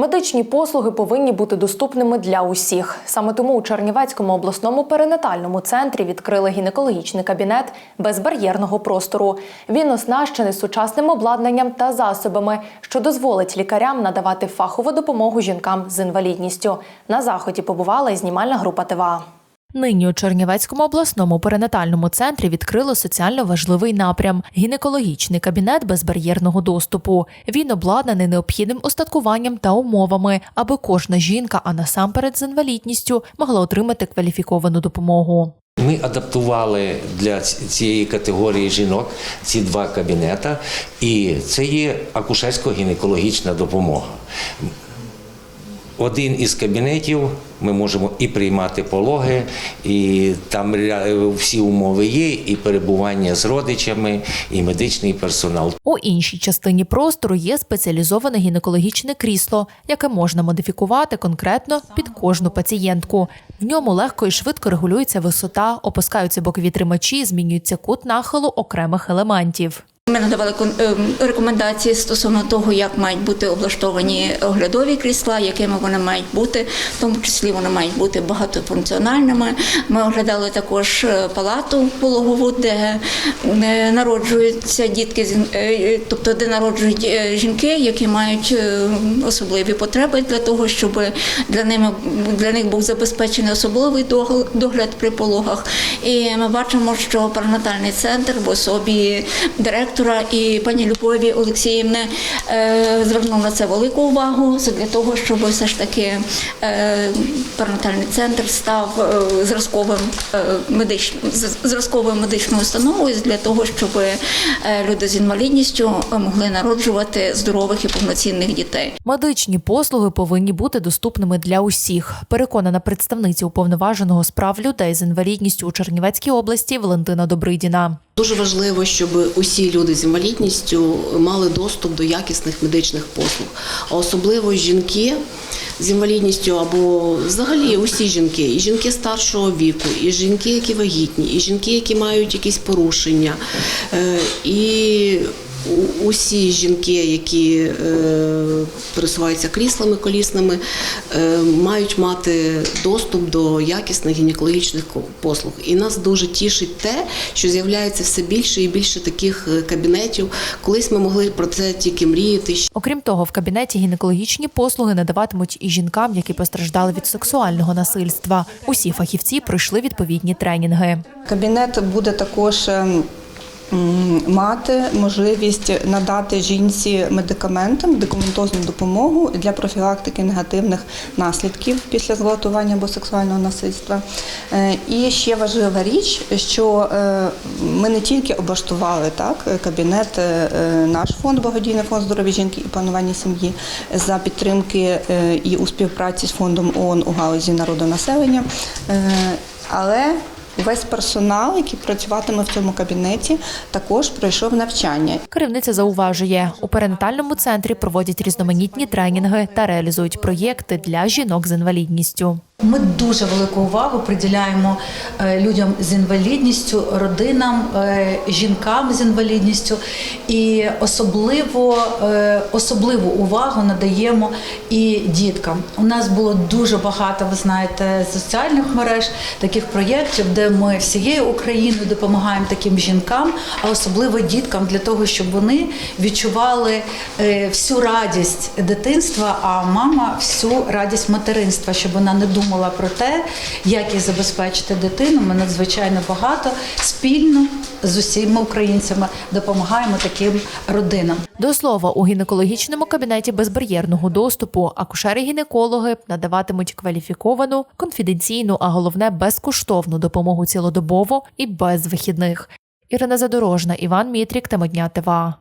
Медичні послуги повинні бути доступними для усіх. Саме тому у Чернівецькому обласному перинатальному центрі відкрили гінекологічний кабінет безбар'єрного простору. Він оснащений сучасним обладнанням та засобами, що дозволить лікарям надавати фахову допомогу жінкам з інвалідністю. На заході побувала і знімальна група ТВА. Нині у Чернівецькому обласному перинатальному центрі відкрили соціально важливий напрям гінекологічний кабінет безбар'єрного доступу. Він обладнаний необхідним устаткуванням та умовами, аби кожна жінка, а насамперед з інвалідністю, могла отримати кваліфіковану допомогу. Ми адаптували для цієї категорії жінок ці два кабінета, і це є акушерсько-гінекологічна допомога. Один із кабінетів ми можемо і приймати пологи, і там всі умови є, і перебування з родичами, і медичний персонал. У іншій частині простору є спеціалізоване гінекологічне крісло, яке можна модифікувати конкретно під кожну пацієнтку. В ньому легко і швидко регулюється висота, опускаються бокові тримачі, змінюється кут нахилу окремих елементів. Ми надавали ем, рекомендації стосовно того, як мають бути облаштовані оглядові крісла, якими вони мають бути, в тому числі вони мають бути багатофункціональними. Ми оглядали також е, палату пологову, де е, народжуються дітки, е, тобто де народжують е, жінки, які мають е, особливі потреби для того, щоб для ними для них був забезпечений особливий догл- догляд при пологах. І ми бачимо, що перинатальний центр в особі директора і пані Любові Олексіївни е, звернув на це велику увагу для того, щоб все ж таки е, перинатальний центр став е, зразковим медич, з- зразковою медичною установою для того, щоб люди з інвалідністю могли народжувати здорових і повноцінних дітей. Медичні послуги повинні бути доступними для усіх. Переконана представниця уповноваженого з прав людей з інвалідністю у Чернівецькій області Валентина Добридіна. Дуже важливо, щоб усі люди з інвалідністю мали доступ до якісних медичних послуг, а особливо жінки з інвалідністю або взагалі усі жінки, і жінки старшого віку, і жінки, які вагітні, і жінки, які мають якісь порушення, е, і усі жінки, які е, пересуваються кріслами колісними, е, мають мати доступ до якісних гінекологічних послуг. І нас дуже тішить те, що з'являється все більше і більше таких е, кабінетів. Колись ми могли про це тільки мріяти. Окрім того, в кабінеті гінекологічні послуги надаватимуть і жінкам, які постраждали від сексуального насильства. Усі фахівці пройшли відповідні тренінги. Кабінет буде також ем, мати можливість надати жінці медикаменти, медикаментозну допомогу для профілактики негативних наслідків після зґвалтування або сексуального насильства. Е, І ще важлива річ, що е, ми не тільки облаштували так кабінет, е, наш фонд благодійний фонд здоров'я жінки і планування сім'ї за підтримки і у співпраці з фондом ООН у галузі народонаселення. Але Весь персонал, який працюватиме в цьому кабінеті, також пройшов навчання. Керівниця зауважує, у перинатальному центрі проводять різноманітні тренінги та реалізують проєкти для жінок з інвалідністю. Ми дуже велику увагу приділяємо е, людям з інвалідністю, родинам, е, жінкам з інвалідністю, і особливо е, особливу увагу надаємо і діткам. У нас було дуже багато, ви знаєте, соціальних мереж таких проєктів, де ми всією Україною допомагаємо таким жінкам, а особливо діткам, для того, щоб вони відчували всю радість дитинства, а мама всю радість материнства, щоб вона не думала про те, як їй забезпечити дитину. Ми надзвичайно багато спільно з усіма українцями допомагаємо таким родинам. До слова, у гінекологічному кабінеті безбар'єрного доступу акушери-гінекологи надаватимуть кваліфіковану, конфіденційну, а головне безкоштовну допомогу цілодобово і без вихідних. Ірина Задорожна, Іван Мітрік, Тема дня ТВА.